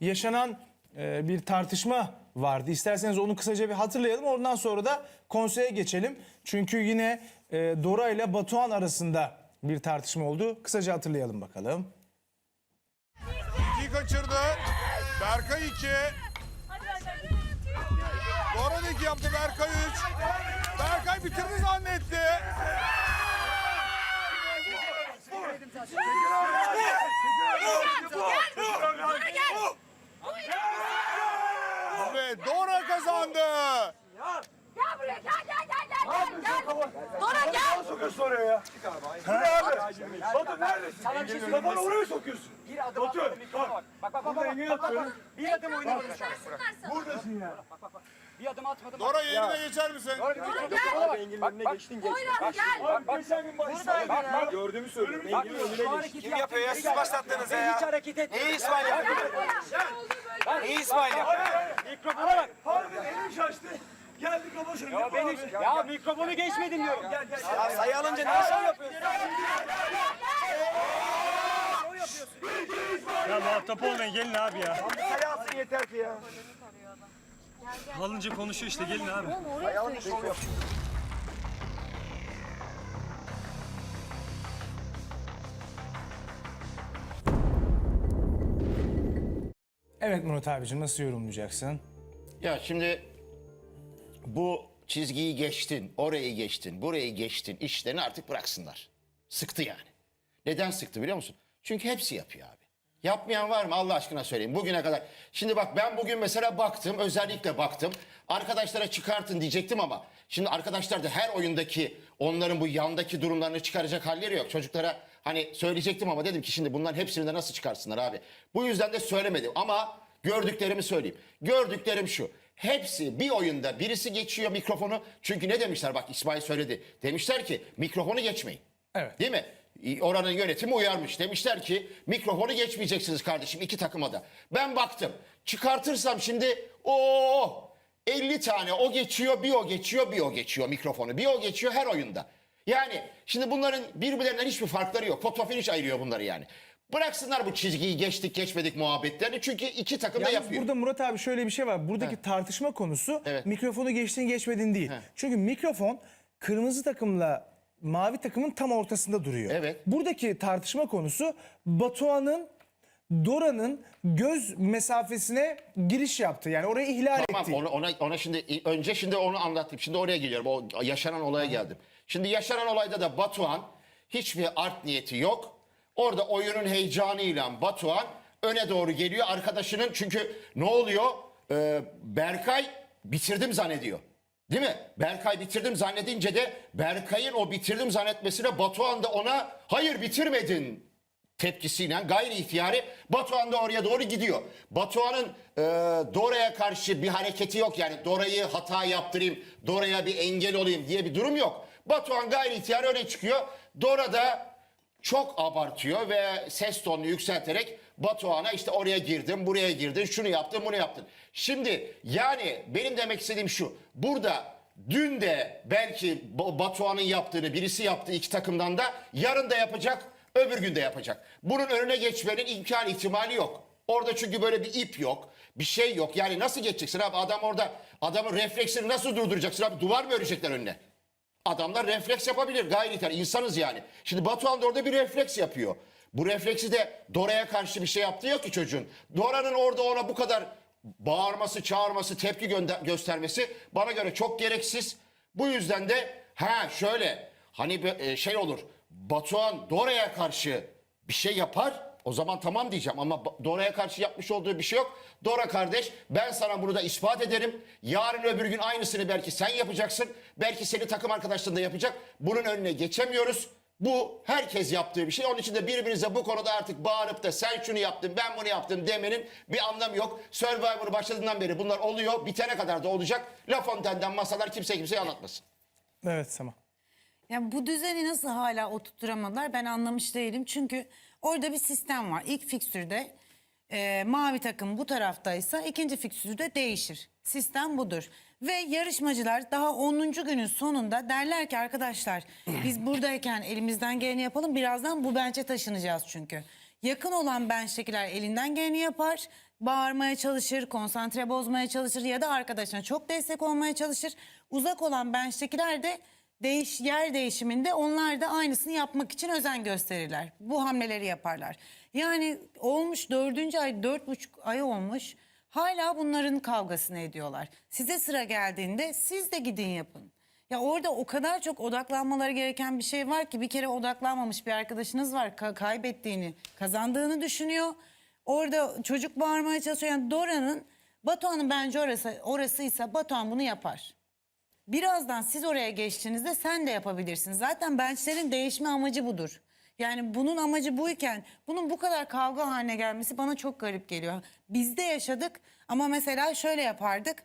yaşanan e, bir tartışma vardı. İsterseniz onu kısaca bir hatırlayalım. Ondan sonra da konseye geçelim. Çünkü yine e, Dora ile Batuhan arasında bir tartışma oldu. Kısaca hatırlayalım bakalım. İkiyi kaçırdı. Berkay 2. Dora 2 yaptı. Berkay 3. Berkay bitirdi zannetti. Ve Dora kazandı. Gel buraya gel gel gel gel gel gel. Dora gel. sokuyorsun oraya ya? Bu ne abi? Batu neredesin? Kafanı oraya sokuyorsun. Bir adım Batu, atmadım mikrofona bak. Bak bak bak bak. Engin bak, bak, atıyorum. bak. Bir adım oynamadım şu an. Buradasın ya. Bir adım atmadım. Dora yerine geçer misin? Dora gel. Engin'in Bak, önüne bak. geçtin geç. Oyna gel. Abi geçen gün başladı. Bak bak. Gördüğümü söylüyorum. Bak şu önüne geçtin. Kim yapıyor ya? Siz başlattınız ya. Hiç hareket etme. İyi İsmail. Bak, İyi İsmail yaptı. Mikrofona bak. Harbiden elim şaştı. Geldi şöyle. Ya benim ya mikrofonu geçmedin diyorum. Gel gel. Ya sayı alınca ne şov yapıyorsun? Ya muhatap olmayın gelin abi ya. Sayı alsın yeter ki ya. Alınca konuşuyor işte gelin abi. Şov yapıyor. Evet Murat abicim nasıl yorumlayacaksın? Ya şimdi bu çizgiyi geçtin, orayı geçtin, burayı geçtin işlerini artık bıraksınlar. Sıktı yani. Neden sıktı biliyor musun? Çünkü hepsi yapıyor abi. Yapmayan var mı Allah aşkına söyleyeyim bugüne kadar. Şimdi bak ben bugün mesela baktım özellikle baktım. Arkadaşlara çıkartın diyecektim ama şimdi arkadaşlar da her oyundaki onların bu yandaki durumlarını çıkaracak halleri yok. Çocuklara hani söyleyecektim ama dedim ki şimdi bunların hepsini de nasıl çıkarsınlar abi. Bu yüzden de söylemedim ama gördüklerimi söyleyeyim. Gördüklerim şu. Hepsi bir oyunda birisi geçiyor mikrofonu. Çünkü ne demişler bak İsmail söyledi. Demişler ki mikrofonu geçmeyin. Evet. Değil mi? Oranın yönetimi uyarmış. Demişler ki mikrofonu geçmeyeceksiniz kardeşim iki takıma da. Ben baktım. Çıkartırsam şimdi o 50 tane o geçiyor, bir o geçiyor, bir o geçiyor mikrofonu. Bir o geçiyor her oyunda. Yani şimdi bunların birbirlerinden hiçbir farkları yok. Foto finish ayırıyor bunları yani. Bıraksınlar bu çizgiyi geçtik geçmedik muhabbetlerini. Çünkü iki takım da yapıyor. burada Murat abi şöyle bir şey var. Buradaki tartışma konusu Evet. mikrofonu geçtin geçmedin değil. Çünkü mikrofon kırmızı takımla mavi takımın tam ortasında duruyor. Evet. Buradaki tartışma konusu Batuhan'ın Dora'nın göz mesafesine giriş yaptı. Yani orayı ihlal Tamam etti. ona, ona, ona şimdi önce şimdi onu anlattım. Şimdi oraya geliyorum. O yaşanan olaya geldim. Şimdi yaşanan olayda da Batuhan hiçbir art niyeti yok. Orada oyunun heyecanıyla Batuhan öne doğru geliyor. Arkadaşının çünkü ne oluyor? Ee, Berkay bitirdim zannediyor. Değil mi? Berkay bitirdim zannedince de Berkay'ın o bitirdim zannetmesine Batuhan da ona hayır bitirmedin tepkisiyle gayri ihtiyari Batuhan da oraya doğru gidiyor. Batuhan'ın e, Dora'ya karşı bir hareketi yok yani Dora'yı hata yaptırayım, Dora'ya bir engel olayım diye bir durum yok. Batuhan gayri ihtiyari öne çıkıyor. Dora da çok abartıyor ve ses tonunu yükselterek Batuhan'a işte oraya girdin, buraya girdin, şunu yaptın, bunu yaptın. Şimdi yani benim demek istediğim şu. Burada dün de belki Ba- Batuhan'ın yaptığını birisi yaptı iki takımdan da yarın da yapacak, öbür gün de yapacak. Bunun önüne geçmenin imkan ihtimali yok. Orada çünkü böyle bir ip yok, bir şey yok. Yani nasıl geçeceksin abi adam orada adamın refleksini nasıl durduracaksın abi duvar mı örecekler önüne? Adamlar refleks yapabilir gayri ihtiyar. insanız yani. Şimdi Batuhan da orada bir refleks yapıyor. Bu refleksi de Dora'ya karşı bir şey yaptığı yok ki çocuğun. Dora'nın orada ona bu kadar bağırması, çağırması, tepki göstermesi bana göre çok gereksiz. Bu yüzden de ha şöyle hani e, şey olur. Batuhan Dora'ya karşı bir şey yapar. O zaman tamam diyeceğim ama Dora'ya karşı yapmış olduğu bir şey yok. Dora kardeş ben sana bunu da ispat ederim. Yarın öbür gün aynısını belki sen yapacaksın. Belki seni takım arkadaşların da yapacak. Bunun önüne geçemiyoruz. Bu herkes yaptığı bir şey. Onun için de birbirinize bu konuda artık bağırıp da sen şunu yaptın ben bunu yaptım demenin bir anlamı yok. Survivor başladığından beri bunlar oluyor. Bitene kadar da olacak. La Fontaine'den masalar kimse kimseye anlatmasın. Evet Sama. Ya bu düzeni nasıl hala oturtturamadılar ben anlamış değilim. Çünkü orada bir sistem var. İlk fikstürde e, mavi takım bu taraftaysa ikinci fikstürde değişir. Sistem budur. Ve yarışmacılar daha 10. günün sonunda derler ki arkadaşlar biz buradayken elimizden geleni yapalım. Birazdan bu bençe taşınacağız çünkü. Yakın olan bench'tekiler elinden geleni yapar. bağırmaya çalışır, konsantre bozmaya çalışır ya da arkadaşına çok destek olmaya çalışır. Uzak olan bench'tekiler de değiş, yer değişiminde onlar da aynısını yapmak için özen gösterirler. Bu hamleleri yaparlar. Yani olmuş dördüncü ay, dört buçuk ay olmuş. Hala bunların kavgasını ediyorlar. Size sıra geldiğinde siz de gidin yapın. Ya orada o kadar çok odaklanmaları gereken bir şey var ki bir kere odaklanmamış bir arkadaşınız var. Ka- kaybettiğini, kazandığını düşünüyor. Orada çocuk bağırmaya çalışıyor. Yani Dora'nın, Batuhan'ın bence orası, orasıysa Batuhan bunu yapar. Birazdan siz oraya geçtiğinizde sen de yapabilirsin. Zaten benchlerin değişme amacı budur. Yani bunun amacı buyken bunun bu kadar kavga haline gelmesi bana çok garip geliyor. Biz de yaşadık ama mesela şöyle yapardık.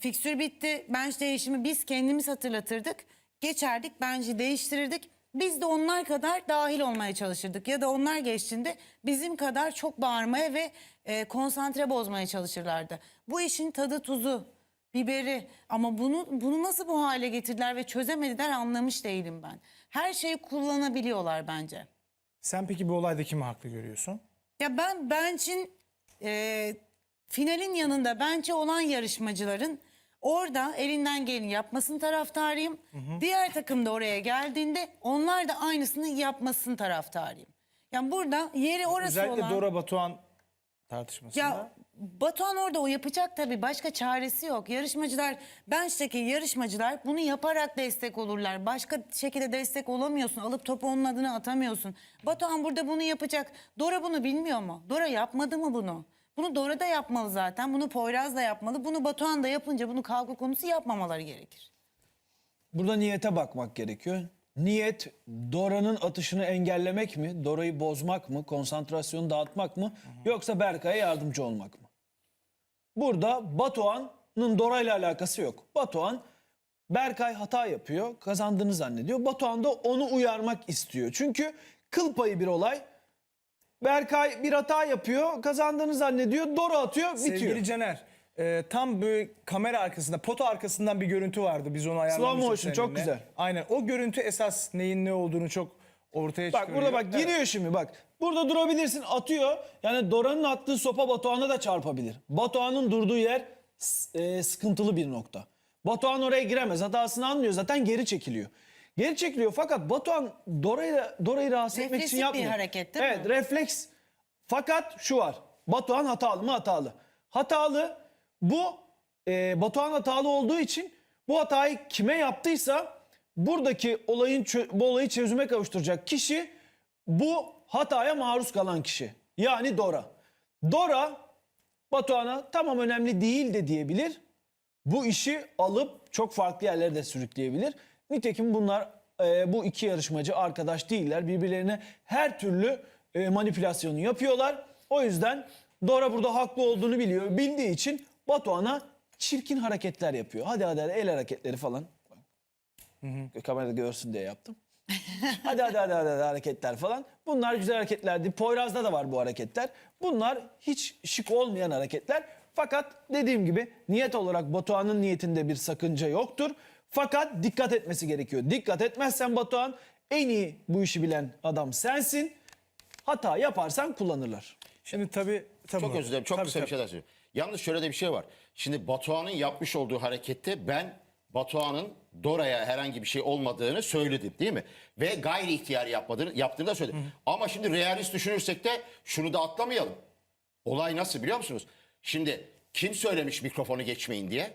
Fiksür bitti, bench değişimi biz kendimiz hatırlatırdık. Geçerdik, bench'i değiştirirdik. Biz de onlar kadar dahil olmaya çalışırdık. Ya da onlar geçtiğinde bizim kadar çok bağırmaya ve e, konsantre bozmaya çalışırlardı. Bu işin tadı tuzu biberi ama bunu bunu nasıl bu hale getirdiler ve çözemediler anlamış değilim ben. Her şeyi kullanabiliyorlar bence. Sen peki bu olayda kimi haklı görüyorsun? Ya ben bench'in e, finalin yanında bench'e olan yarışmacıların orada elinden geleni yapmasını taraftarıyım. Diğer takım da oraya geldiğinde onlar da aynısını yapmasını taraftarıyım. Yani burada yeri orası Özellikle olan... Dora Batuhan tartışmasında. Ya Batuhan orada o yapacak tabii. Başka çaresi yok. Yarışmacılar, bench'teki yarışmacılar bunu yaparak destek olurlar. Başka şekilde destek olamıyorsun. Alıp topu onun adına atamıyorsun. Batuhan burada bunu yapacak. Dora bunu bilmiyor mu? Dora yapmadı mı bunu? Bunu Dora da yapmalı zaten. Bunu Poyraz da yapmalı. Bunu Batuhan da yapınca bunu kavga konusu yapmamaları gerekir. Burada niyete bakmak gerekiyor. Niyet Dora'nın atışını engellemek mi? Dora'yı bozmak mı? Konsantrasyonu dağıtmak mı? Yoksa Berkay'a yardımcı olmak mı? Burada Batuhan'ın Dora ile alakası yok. Batuhan Berkay hata yapıyor, kazandığını zannediyor. Batuhan da onu uyarmak istiyor. Çünkü kıl payı bir olay. Berkay bir hata yapıyor, kazandığını zannediyor. Dora atıyor, bitiyor. Sevgili Caner, e, tam böyle kamera arkasında, poto arkasından bir görüntü vardı. Biz onu ayarlamıştık motion, çok güzel. Aynen. O görüntü esas neyin ne olduğunu çok ortaya Bak çıkarıyor. burada bak Evet. giriyor şimdi bak. Burada durabilirsin atıyor. Yani Dora'nın attığı sopa Batuhan'a da çarpabilir. Batuhan'ın durduğu yer e, sıkıntılı bir nokta. Batuhan oraya giremez. Hatasını anlıyor zaten geri çekiliyor. Geri çekiliyor fakat Batuhan Dora'yı Dora'yı rahatsız etmek için Refleksif bir yapmıyor. hareket değil evet, mi? refleks. Fakat şu var. Batuhan hatalı mı? Hatalı. Hatalı. Bu e, Batuhan hatalı olduğu için bu hatayı kime yaptıysa buradaki olayın bu olayı çözüme kavuşturacak kişi bu hataya maruz kalan kişi. Yani Dora. Dora Batuhan'a tamam önemli değil de diyebilir. Bu işi alıp çok farklı yerlere de sürükleyebilir. Nitekim bunlar e, bu iki yarışmacı arkadaş değiller. Birbirlerine her türlü e, manipülasyonu yapıyorlar. O yüzden Dora burada haklı olduğunu biliyor. Bildiği için Batuhan'a çirkin hareketler yapıyor. Hadi hadi, hadi el hareketleri falan. Kamerada görsün diye yaptım. Hadi, hadi hadi hadi hadi hareketler falan. Bunlar güzel hareketlerdi. Poyraz'da da var bu hareketler. Bunlar hiç şık olmayan hareketler. Fakat dediğim gibi niyet olarak Batuhan'ın niyetinde bir sakınca yoktur. Fakat dikkat etmesi gerekiyor. Dikkat etmezsen Batuhan en iyi bu işi bilen adam sensin. Hata yaparsan kullanırlar. Şimdi tabii... tabii Çok özür dilerim. Çok Tabii, kısa bir tabii. şey daha söyleyeyim. Yalnız şöyle de bir şey var. Şimdi Batuhan'ın yapmış olduğu harekette ben Batuhan'ın Dora'ya herhangi bir şey olmadığını söyledim değil mi? Ve gayri ihtiyar yapmadığını, yaptığını da söyledim. Ama şimdi realist düşünürsek de şunu da atlamayalım. Olay nasıl biliyor musunuz? Şimdi kim söylemiş mikrofonu geçmeyin diye?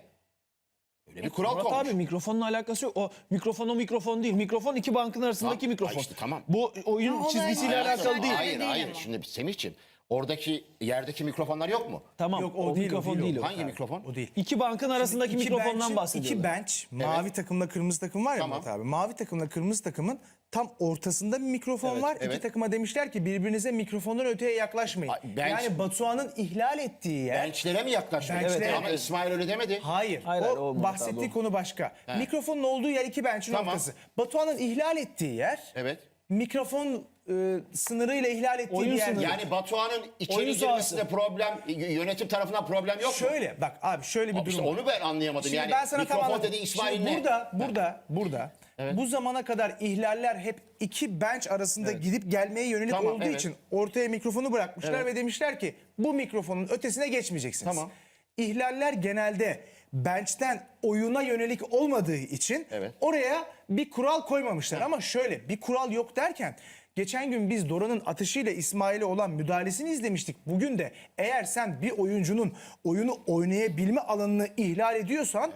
Öyle bir kural Murat konmuş. abi mikrofonla alakası yok. O mikrofon o mikrofon değil. Mikrofon iki bankın arasındaki Tamam, mikrofon. ha işte tamam. Bu oyun Ha, olay- çizgisiyle Hayır, alakalı hayır, değil. Hayır hayır. Şimdi Semih'ciğim oradaki yerdeki mikrofonlar yok mu? Tamam Yok o, o, değil, mikrofon o değil, değil. o. o. Hangi mikrofon? O değil. İki bankın arasındaki İki mikrofondan bench'in- bahsediyorlar. İki bench, mavi takımla kırmızı takım var ya Tamam. Murat abi. Mavi takımla kırmızı takımın tam ortasında bir mikrofon Evet, var. İki evet. takıma demişler ki birbirinize mikrofondan öteye yaklaşmayın. Ay, bench- yani Batuhan'ın ihlal ettiği yer... Bençlere mi yaklaşıyor? Bençlere- Evet, ama İsmail öyle demedi. Hayır. Hayır, o hayır, o Murat bahsettiği o. konu başka. Mikrofonun olduğu yer iki bench'in Tamam. ortası. Batuhan'ın ihlal ettiği yer Evet. Mikrofon e, sınırıyla ihlal ettiği Oyun bir yer. sınırı. değil. Yani Batuhan'ın içeri girmesinde problem, yönetim tarafından problem yok mu? Şöyle bak abi şöyle bir durum İşte var. onu ben anlayamadım. Şimdi yani ben sana mikrofon anlatayım. dediği İsmail Şimdi ne? Burada, burada, burada bu zamana kadar ihlaller hep iki bench arasında gidip gelmeye yönelik Tamam, olduğu evet. için ortaya mikrofonu bırakmışlar ve demişler ki bu mikrofonun ötesine geçmeyeceksiniz. Tamam. İhlaller genelde bench'ten oyuna yönelik olmadığı için Evet. oraya bir kural koymamışlar. Ama şöyle bir kural yok derken geçen gün biz Dora'nın atışıyla İsmail'e olan müdahalesini izlemiştik. Bugün de eğer sen bir oyuncunun oyunu oynayabilme alanını ihlal ediyorsan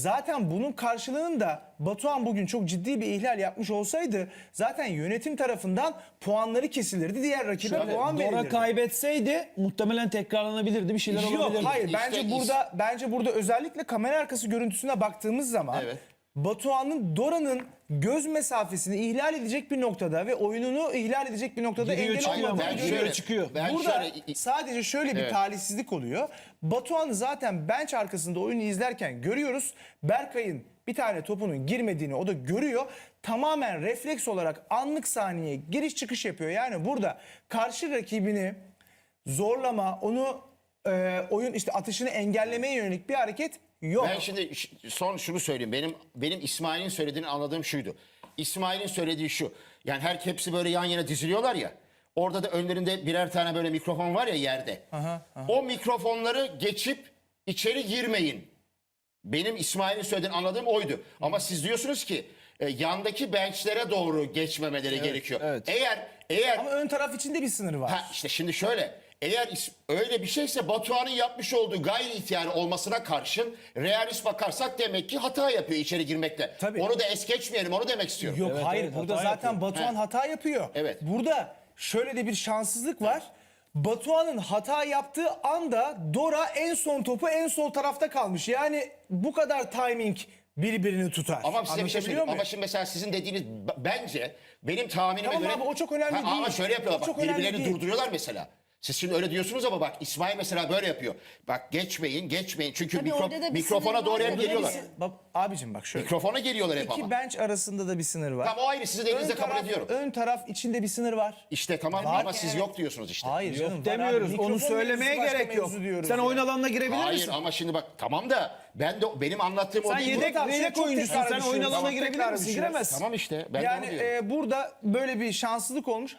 Zaten bunun karşılığını da Batuhan bugün çok ciddi bir ihlal yapmış olsaydı zaten yönetim tarafından puanları kesilirdi. Diğer rakibe puan Dora verilirdi. kaybetseydi muhtemelen tekrarlanabilirdi. Bir şeyler Yok olabilirdi. hayır İşte bence is- burada bence burada özellikle kamera arkası görüntüsüne baktığımız zaman Evet. Batuhan'ın Dora'nın göz mesafesini ihlal edecek bir noktada ve oyununu ihlal edecek bir noktada Giriyor, engel çıkıyor olmadığını ama. Ben şöyle çıkıyor. Ben Burada şöyle sadece şöyle bir Evet. talihsizlik oluyor. Batuhan zaten bench arkasında oyunu izlerken görüyoruz. Berkay'ın bir tane topunun girmediğini o da görüyor. Tamamen refleks olarak anlık saniye giriş çıkış yapıyor. Yani burada karşı rakibini zorlama, onu e, oyun işte atışını engellemeye yönelik bir hareket yok. Ben şimdi son şunu söyleyeyim. Benim benim İsmail'in söylediğini anladığım şuydu. İsmail'in söylediği şu. Yani her hepsi böyle yan yana diziliyorlar ya. Orada da önlerinde birer tane böyle mikrofon var ya yerde. O mikrofonları geçip içeri girmeyin. Benim İsmail'in söylediğini anladığım oydu. Ama siz diyorsunuz ki e, yandaki benchlere doğru geçmemeleri gerekiyor. evet. Eğer eğer Ama ön taraf içinde bir sınır var. Ha işte şimdi şöyle. Eğer öyle bir şeyse Batuhan'ın yapmış olduğu gayri ihtiyari olmasına karşın realist bakarsak demek ki hata yapıyor içeri girmekle. Tabii. Onu da es geçmeyelim onu demek istiyorum. Yok Evet, hayır evet, burada zaten yapıyor. Batuhan He. hata yapıyor. Evet. Burada şöyle de bir şanssızlık var. Batuhan'ın hata yaptığı anda Dora en son topu en sol tarafta kalmış. Yani bu kadar timing birbirini tutar. Ama size bir şey Anlatabiliyor söyleyeyim. muyum? Ama şimdi mesela sizin dediğiniz bence benim tahminime Tamam göre... abi, o çok önemli Ha, Ama değil. şöyle yapıyorlar O bak birbirlerini değil. durduruyorlar mesela. Siz şimdi öyle diyorsunuz ama bak İsmail mesela böyle yapıyor. Bak geçmeyin geçmeyin çünkü Tabii mikro- orada da bir mikrofona sınır doğru var hep geliyorlar. böyle Bak, abicim bak şöyle. Mikrofona geliyorlar hep İki ama. bench arasında da bir sınır var. Tamam o ayrı sizi dediğinizde Ön kabul taraf- ediyorum. Ön taraf içinde bir sınır var. İşte tamam ama siz yok diyorsunuz işte. Hayır canım. var abi. Demiyoruz. Mikrofon Onu söylemeye başka gerek yok. mevzu diyoruz Sen ya. oyun alanına girebilir Hayır misin? ama şimdi bak tamam da ben de benim anlattığım o Sen değil. yedek, Tamam, yedek çok oyuncusun. tekrar Sen oyun düşüyoruz. alanına Tamam, girebilir tekrar misin? düşüyoruz. Giremezsin. Tamam işte ben de Yani onu diyorum. e, burada böyle bir şanssızlık olmuş.